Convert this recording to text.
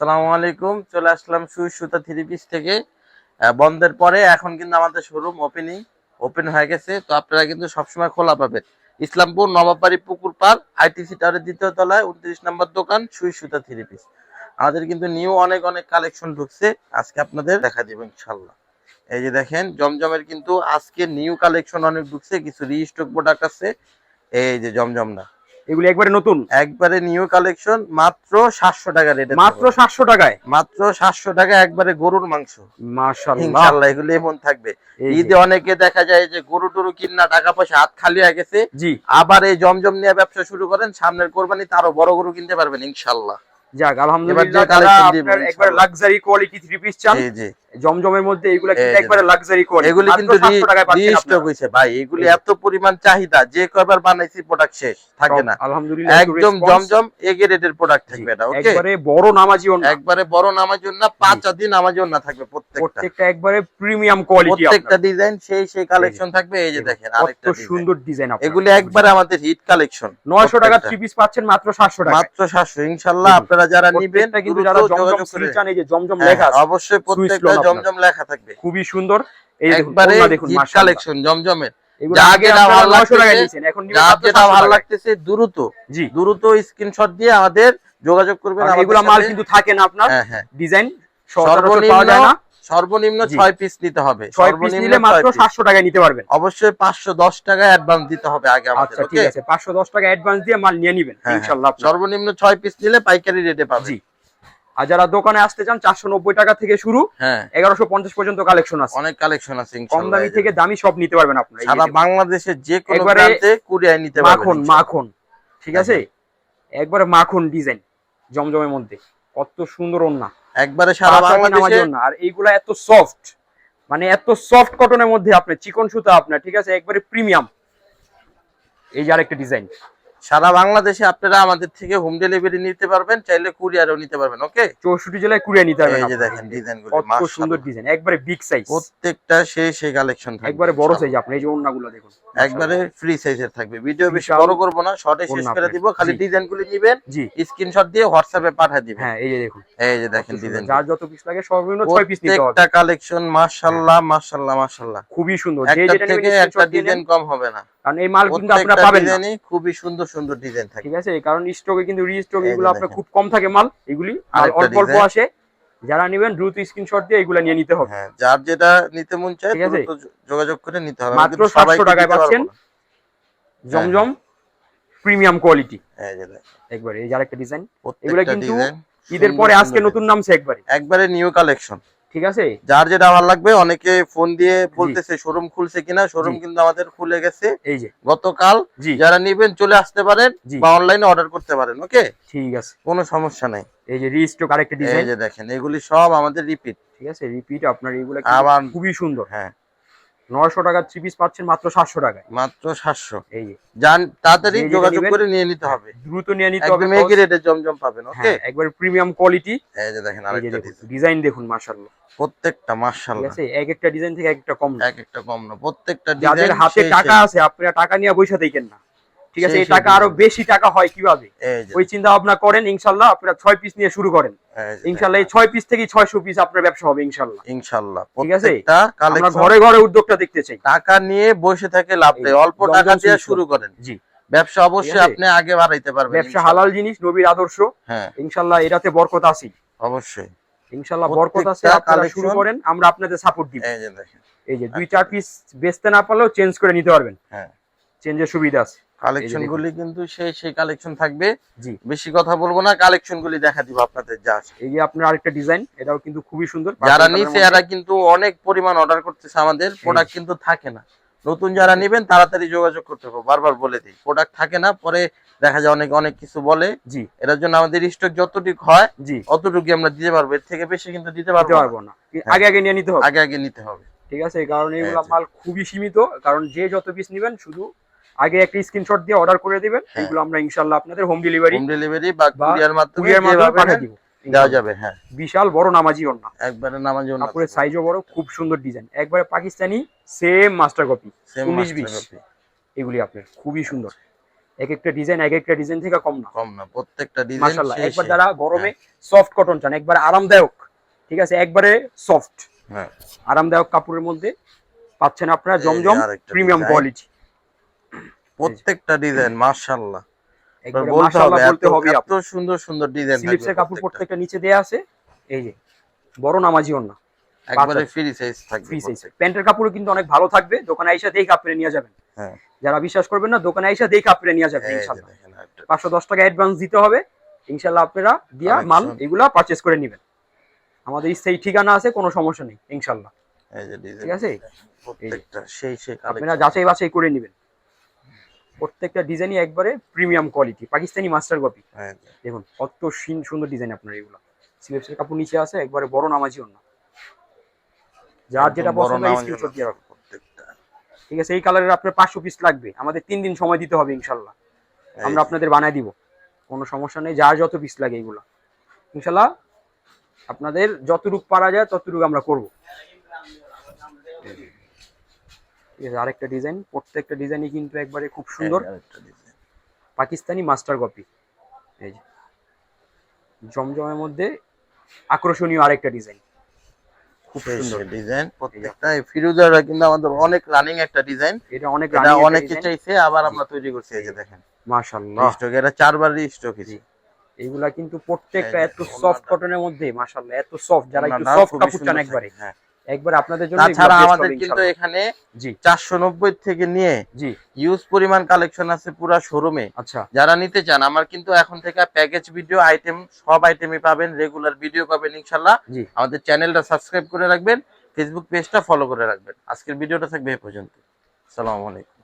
আসসালামু আলাইকুম, চলে আসলাম সুই সুতা থ্রি পিস থেকে। বন্ধের পরে এখন কিন্তু আমাদের শোরুম ওপেনিং ওপেন হয়ে গেছে। তো আপনারা কিন্তু সবসময় খোলা পাবেন। ইসলামপুর নবাবাড়ি পুকুর পার আইটিসি টাওয়ারের দ্বিতীয় তলায় উনত্রিশ নম্বর দোকান, সুই সুতা থ্রি পিস। আমাদের কিন্তু নিউ অনেক অনেক কালেকশন ঢুকছে। আজকে আপনাদের দেখা দিব ইনশাল্লাহ এই যে দেখেন, জমজমের কিন্তু আজকে নিউ কালেকশন অনেক ঢুকছে। কিছু রিস্টক প্রোডাক্ট আছে। এই যে জমজমটা। এগুলো একবারে নতুন? একবারে নিউ কালেকশন মাত্র সাতশো টাকা রেটে মাত্র সাতশো টাকায়? মাত্র সাতশো টাকা একবারে গরুর মাংস। ইনশাল্লাহ এগুলো এমন থাকবে। ঈদে অনেকে দেখা যায় যে গরু টরু কিনা টাকা পয়সা হাত খালি হয়ে গেছে। জি। আবার এই জমজম নিয়ে ব্যবসা শুরু করেন সামনের কোরবানি আরও বড় গরু কিনতে পারবেন ইনশাল্লাহ যাক আলহামদুলিল্লাহ একবারে। লাক্সারি কোয়ালিটি থ্রি পিস চান জি জি। জমজমের মধ্যে এগুলো কিন্তু একবারে লাক্সারি কোয়ালিটি এগুলি কিন্তু টাকায় পাচ্ছেন রিস্টক আপনারা। ভাই এগুলি এত পরিমাণ চাহিদা যে কয়বার বানাইছি প্রোডাক্ট শেষ থাকে না। আলহামদুলিল্লাহ একদম জমজম এগে রেটের প্রোডাক্ট থাকবে এটা ওকে একবারে বড় নামাজি অন্য। একবারে বড় নামার জন্য পাঁচ দিন নামার জন্য থাকবে প্রত্যেকটা। প্রত্যেকটা একবারে প্রিমিয়াম কোয়ালিটি প্রত্যেকটা ডিজাইন সেই সেই কালেকশন থাকবে এই যে দেখেন আরেকটা। সুন্দর ডিজাইন এগুলি একবারে আমাদের হিট কালেকশন 900 টাকা থ্রি পিস পাচ্ছেন মাত্র 700 টাকা মাত্র সাতশো ইনশাল্লাহ দেখুন, আপনারা যারা নিবেন কিন্তু যারা জমজম চান এই যে জমজম হ্যাঁ, লেখা অবশ্যই প্রত্যেকটা আপনার। জমজম লেখা থাকবে। খুবই সুন্দর। এই একবারে দেখুন কালেকশন জমজমের এগুলো যা আগে যেটা আপনারা ভালো লাগতেছে, নিয়েছেন এখন নিবেন যার মাত্র যেটা 700 ভালো টাকায়। লাগতেছে দ্রুত জি। দ্রুত স্ক্রিনশট দিয়ে আমাদের যোগাযোগ করবেন কারণ মাল কিন্তু থাকে না আপনার। হ্যাঁ হ্যাঁ। ডিজাইন পাওয়া সর্বনিম্ন যায় না। সর্বনিম্ন ছয় পিস নিতে হবে। সর্বনিম্ন নিলে মাত্র সাতশো টাকায় নিতে পারবেন। অবশ্যই পাঁচশো দশ টাকা অ্যাডভান্স দিতে হবে আগে আমাদের আচ্ছা ঠিক আছে। পাঁচশো দশ টাকা অ্যাডভান্স দিয়ে মাল নিয়ে নিবেন হ্যাঁ, ইনশাল্লাহ সর্বনিম্ন ছয় পিস নিলে পাইকারি রেটে পাবে জি। আর যারা দোকানে আসতে চান চারশো নব্বই টাকা থেকে শুরু হ্যাঁ। এগারোশো পঞ্চাশ পর্যন্ত কালেকশন আছে। অনেক কালেকশন আছে কম দামি থেকে দামি সব নিতে পারবেন আপনারা সারা বাংলাদেশের যে কোনো প্রান্তে কুরিয়ায় নিতে পারবেন মাখন মাখন ঠিক আছে? একবারে মাখন ডিজাইন জমজমের মধ্যে। কত সুন্দর ওন্না একবারে সারা বাংলাদেশে আর এইগুলা এত সফট মানে এত সফট কটনের মধ্যে আপনার চিকন সুতা আপনার ঠিক আছে? একবারে প্রিমিয়াম এই যে আরেকটা ডিজাইন সারা বাংলাদেশে আপনারা আমাদের থেকে হোম ডেলিভারি নিতে পারবেন চাইলে কুরিয়ারও নিতে পারবেন ওকে চৌষট্টি জেলায় কুড়িয়ে নিতে পারবেন এই যে দেখেন ডিজাইনগুলো কত সুন্দর ডিজাইন একবারে বিগ সাইজ প্রত্যেকটা সেই সেই কালেকশন থাকবে একবারে বড় সাইজ আপনার এই যে ওন্নাগুলো দেখুন একবারে ফ্রি সাইজের থাকবে। ভিডিও বেশি বড় করব না শর্টে শেষ করে দিব খালি। ডিজাইনগুলো নিবেন জি। স্ক্রিনশট দিয়ে হোয়াটসঅ্যাপে পাঠিয়ে দিবেন। হ্যাঁ এই যে দেখুন। এই যে দেখেন ডিজাইন যার যত পিস লাগে সর্বনিম্ন ছয় পিস নিতে হবে। প্রত্যেকটা কালেকশন মাশাআল্লাহ মাশাআল্লাহ মাশাআল্লাহ। খুবই সুন্দর। যে যেটা থেকে নেবেন একটা ডিজাইন কম হবে না। কারণ এই মাল কিন্তু আপনারা পাবেন না। খুবই সুন্দর সুন্দর ডিজাইন থাকে। ঠিক আছে কারণ স্টকে কিন্তু রিস্টক এগুলো আপনার খুব কম থাকে মাল এগুলি আর অল্প অল্প আসে। যারা নেবেন দ্রুত স্ক্রিনশট দিয়ে এগুলো নিয়ে নিতে হবে। হ্যাঁ যার যেটা নিতে মন চায় ঠিক আছে? দ্রুত যোগাযোগ করে নিতে হবে। মাত্র আমি কিন্তু সবাইকে 700 টাকায় পাচ্ছেন। জমজম প্রিমিয়াম কোয়ালিটি একবারে এই যার একটা ডিজাইন প্রত্যেকটা কিন্তু ডিজাইন ঈদের পরে আজকে নতুন নামছে একবারে। একবারে নিউ কালেকশন ঠিক আছে? যার যেটা ভালো লাগবে অনেকে ফোন দিয়ে বলতেছে শোরুম খুলছে কিনা? শোরুম কিন্তু আমাদের খুলে গেছে। এই যে। গতকাল যারা নিবেন চলে আসতে পারেন বা অনলাইনে অর্ডার করতে পারেন ওকে ঠিক আছে। কোনো সমস্যা নাই। এই যে রিস্টক আরেকটা এই যে দেখেন এগুলি সব আমাদের রিপিট ঠিক আছে? রিপিট আপনার এগুলো আবার- খুবই সুন্দর। হ্যাঁ। নয়শো টাকার থ্রি পিস পাচ্ছেন মাত্র সাতশো টাকায়। মাত্র সাতশো। এই যে। যান তাড়াতাড়ি যোগাযোগ করে নিয়ে নিতে হবে। দ্রুত নিয়ে নিতে হবে একদম একই রেটে জমজম পাবেন ওকে হ্যাঁ একবার প্রিমিয়াম কোয়ালিটি এই যে দেখেন আরেকটা দেখুন ডিজাইন দেখুন মাশাআল্লাহ। প্রত্যেকটা ঠিক মাশাআল্লাহ। আছে? এক একটা ডিজাইন থেকে এক একটা কম না। এক একটা কম না প্রত্যেকটা যাদের ডিজাইন হাতে টাকা আছে আপনারা টাকা নিয়ে বসে থাকেন না। ঠিক আছে? এই টাকা আরও বেশি টাকা হয় কীভাবে? ওই চিন্তা ভাবনা করেন ইনশাল্লাহ আপনারা ছয় পিস নিয়ে শুরু করেন। ইনশাল্লাহ এই ছয় পিস থেকে ছয়শো পিস আপনার ব্যবসা হবে ইনশাল্লাহ। ইনশাআল্লাহ ঠিক আছে? আমরা ঘরে ঘরে উদ্যোগটা দেখতে চাই। টাকা নিয়ে বসে থেকে লাভ নেই অল্প টাকা দিয়ে শুরু করেন। জি। ব্যবসা অবশ্যই আপনি আগে বাড়াইতে পারবেন ব্যবসা হালাল জিনিস নবীর আদর্শ। হ্যাঁ। ইনশাল্লাহ এটাতে বরকত আছে। অবশ্যই। ইনশাল্লাহ বরকত আছে আপনারা শুরু করেন আমরা আপনাদের সাপোর্ট দিব। এই যে এই যে দুই চার পিস বেচতে না পারলেও চেঞ্জ করে নিতে পারবেন। হ্যাঁ। চেঞ্জের সুবিধা আছে। কালেকশন গুলি কিন্তু সেই সেই কালেকশন থাকবে। জি। বেশি কথা বলব না কালেকশন গুলি দেখা দিব আপনাদের যা আছে। এই যে আপনার আরেকটা ডিজাইন এটাও কিন্তু খুবই সুন্দর। যারা নিছে এরা কিন্তু অনেক পরিমাণ অর্ডার করতেছে আমাদের প্রোডাক্ট কিন্তু থাকে না। নতুন যারা নেবেন তাড়াতাড়ি যোগাযোগ করতে হবে। বারবার বলে দিই প্রোডাক্ট থাকে না পরে দেখা যায় অনেক অনেক কিছু বলে। জি। এটার জন্য আমাদের স্টক যতটুকু হয় জি। অতটুকু আমরা দিতে পারব। এর থেকে বেশি কিন্তু দিতে দিতে পারব না। আগে আগে নিয়ে নিতে হবে। আগে আগে নিতে হবে। ঠিক আছে এই কারণে এগুলো মাল খুবই সীমিত। কারণ যে যত পিস নেবেন শুধু আগে একটা স্ক্রিনশট দিয়ে অর্ডার করে দিবেন হ্যাঁ। এগুলো আমরা ইনশাল্লাহ আপনাদের হোম ডেলিভারি হোম ডেলিভারি বা কুরিয়ার মাধ্যমে পাঠিয়ে দিব। দেওয়া যাবে হ্যাঁ। বিশাল বড় নামাজি ওর না একবারে নামাজ কাপড়ের সাইজও বড় খুব সুন্দর ডিজাইন একবারে Pakistani same master copy same 19 20 এগুলি আপনার খুবই সুন্দর। এক একটা ডিজাইন এক একটা ডিজাইন থেকে কম না। কম না প্রত্যেকটা ডিজাইন মাশাআল্লাহ একবার যারা গরমে সফট কটন চান একবার আরামদায়ক ঠিক আছে একবারে সফট হ্যাঁ। আরামদায়ক কাপড়ের মধ্যে পাচ্ছেন আপনারা জমজম প্রিমিয়াম কোয়ালিটি প্রত্যেকটা ডিজাইন মাশাআল্লাহ। এবার একবারে বলতে হবে এত সুন্দর সুন্দর ডিজাইন স্লিপসের কাপড় প্রত্যেকটা। নিচে দেয়া আছে। এই যে বড় নামাজি ওন্না একবারে ফ্রি সাইজ থাকবে ফ্রি সাইজ প্যান্টের কাপড়ও কিন্তু অনেক ভালো থাকবে। দোকানে আইসা দেখে কাপড়ে নিয়ে যাবেন। হ্যাঁ। যারা বিশ্বাস করবেন না দোকানে আইসা দেখে কাপড়ে নিয়ে যাবেন ইনশাআল্লাহ। পাঁচশো দশ টাকা অ্যাডভান্স দিতে হবে। ইনশাল্লাহ আপনারা দিয়া মাল এগুলা পারচেস করে নেবেন। আমাদের সেই ঠিকানা আছে কোনো সমস্যা নেই ইনশাল্লাহ ঠিক আছে? প্রত্যেকটা সেই সেই আপনারা যাচাই বাছাই করে নেবেন। প্রত্যেকটা ডিজাইনই একবারে premium quality Pakistani master copy হ্যাঁ। দেখুন কত সিন- সুন্দর ডিজাইন আপনার এগুলো। স্লিপসের কাপড় নিচে আছে একবারে বড় নামাজি অন্য যার যেটা পছন্দ স্ক্রিনশট দিয়ে রাখুন। প্রত্যেকটা। ঠিক আছে এই কালারের আপনার পাঁচশো পিস লাগবে। আমাদের তিন দিন সময় দিতে হবে ইনশাল্লাহ। আমরা আপনাদের বানায় দিব। কোনো সমস্যা নেই যার যত পিস লাগে এগুলো। ইনশাল্লাহ আপনাদের যতটুক পারা যায় ততটুকু আমরা করব। ঠিক আছে আরেকটা ডিজাইন প্রত্যেকটা ডিজাইনই কিন্তু একবারে খুব সুন্দর। এই যে আরেকটা design। পাকিস্তানি মাস্টার কপি এই যে জমজমের মধ্যে আকর্ষণীয় আরেকটা ডিজাইন খুব সুন্দর। ডিজাইন প্রত্যেকটা। ফিরোজারা কিন্তু আমাদের অনেক রানিং একটা ডিজাইন এটা অনেক অনেকে চাইছে আবার আমরা তৈরি করছি এই যে দেখেন। মাশাআল্লাহ। স্টক এটা চারবার স্টক জি। এইগুলা কিন্তু প্রত্যেকটা এত সফট কটনের মধ্যে মাশাআল্লাহ এত সফট যারা একটু সফট কাপড় চান একবারে। হ্যাঁ। একবার আপনাদের জন্য তাছাড়া আমাদের কিন্তু এখানে জি। চারশো নব্বই থেকে নিয়ে জি। ইউজ পরিমাণ কালেকশন আছে পুরো শোরুমে আচ্ছা। যারা নিতে চান আমার কিন্তু এখন থেকে প্যাকেজ ভিডিও আইটেম সব আইটেমই পাবেন রেগুলার ভিডিও পাবেন ইনশাল্লাহ। জি। আমাদের চ্যানেলটা সাবস্ক্রাইব করে রাখবেন ফেসবুক পেজটা ফলো করে রাখবেন। আজকের ভিডিওটা থাকবে এ পর্যন্ত। আসসালামু আলাইকুম।